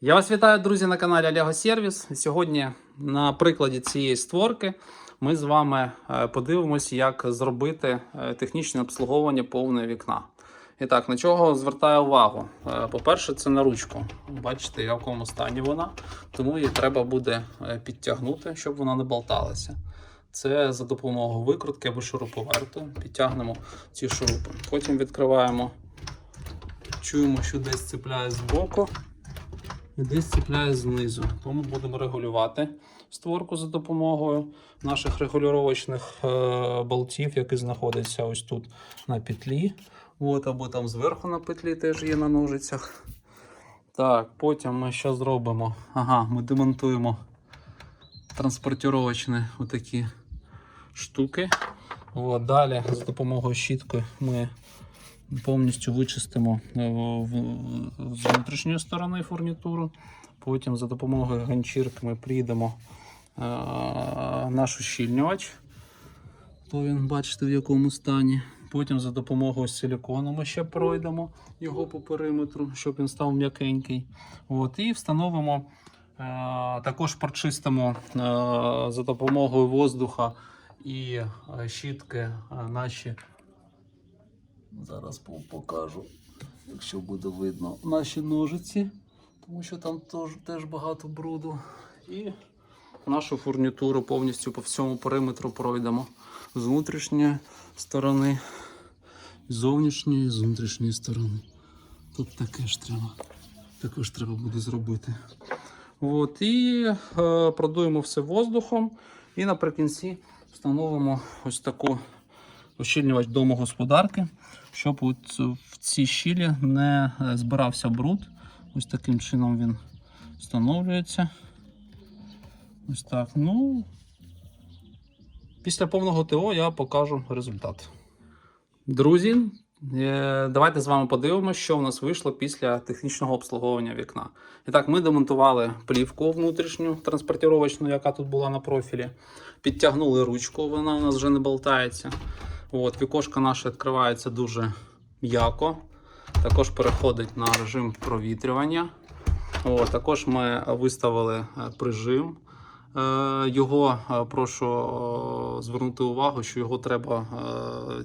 Я вас вітаю, друзі, на каналі Lego Service. Сьогодні на прикладі цієї створки ми з вами е, подивимося, як зробити е, технічне обслуговування повного вікна. І так, на чого звертаю увагу? Е, По-перше, це на ручку. Бачите, в якому стані вона, тому її треба буде підтягнути, щоб вона не болталася. Це за допомогою викрутки або шуруповерту. Підтягнемо ці шурупи. Потім відкриваємо, чуємо, що десь цепляє з боку і десь цепляє знизу. Тому будемо регулювати створку за допомогою наших регулювачних е, болтів, які знаходяться ось тут на петлі. От, або там зверху на петлі теж є на ножицях. Так, потім ми що зробимо? Ага, ми демонтуємо транспортировочні отакі штуки. От, далі за допомогою щітки ми повністю вичистимо е, з внутрішньої сторони фурнітуру. Потім за допомогою ганчірки ми прийдемо е, наш ущільнювач. То він бачите в якому стані. Потім за допомогою силікону ми ще пройдемо його по периметру, щоб він став м'якенький. От, і встановимо, е, також прочистимо за допомогою воздуха і щітки наші Зараз по- покажу, якщо буде видно наші ножиці, тому що там теж, багато бруду. І нашу фурнітуру повністю по всьому периметру пройдемо з внутрішньої сторони, з зовнішньої, з внутрішньої сторони. Тут таке ж треба. Також треба буде зробити. От, і е, продуємо все воздухом. І наприкінці встановимо ось таку ощільнювач домогосподарки, щоб в цій щілі не е, збирався бруд. Ось таким чином він встановлюється. Ось так. Ну, після повного ТО я покажу результат. Друзі, е, давайте з вами подивимося, що в нас вийшло після технічного обслуговування вікна. І так, ми демонтували плівку внутрішню транспортировочну, яка тут була на профілі. Підтягнули ручку, вона у нас вже не болтається. От, вікошка наша відкривається дуже м'яко. Також переходить на режим провітрювання. От, також ми виставили е, прижим. Е, Його е, прошу звернути увагу, що його треба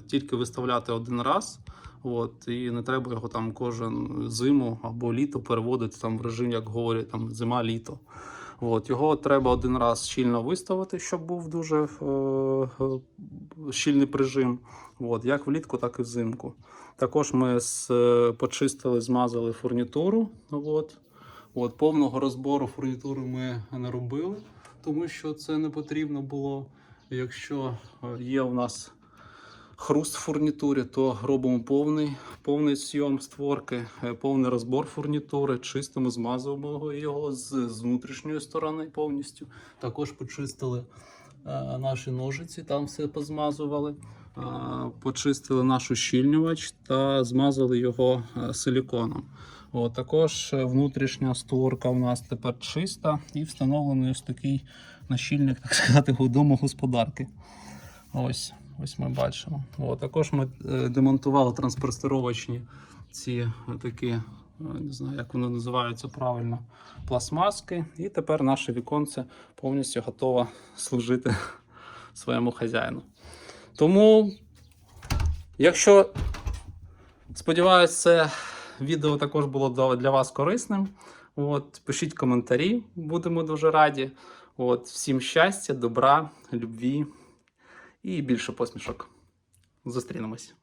тільки виставляти один раз. От, і не треба його там кожен зиму або літо переводити там в режим, як говорять, там зима-літо. От, його треба один раз щільно виставити, щоб був дуже е, е, щільний прижим. От, як влітку, так і взимку. Також ми з, е, почистили, змазали фурнітуру. От. От, повного розбору фурнітури ми не робили, тому що це не потрібно було. Якщо е, є у нас хруст в фурнітурі, то робимо повний, повний зйом створки, е, повний розбор фурнітури, чистимо, змазуємо його з, з внутрішньої сторони повністю. Також почистили е, наші ножиці, там все позмазували. Е, почистили наш ущільнювач та змазали його е, силіконом. От, також внутрішня створка у нас тепер чиста і встановлений ось такий нащільник, так сказати, домогосподарки. Ось, ось ми бачимо. От, також ми е, демонтували транспортировочні ці е, такі, е, не знаю, як вони називаються правильно, пластмаски. І тепер наше віконце повністю готове служити своєму хазяїну. Тому, якщо сподіваюся, це відео також було для вас корисним. От, пишіть коментарі, будемо дуже раді. От, всім щастя, добра, любві і більше посмішок. Зустрінемось.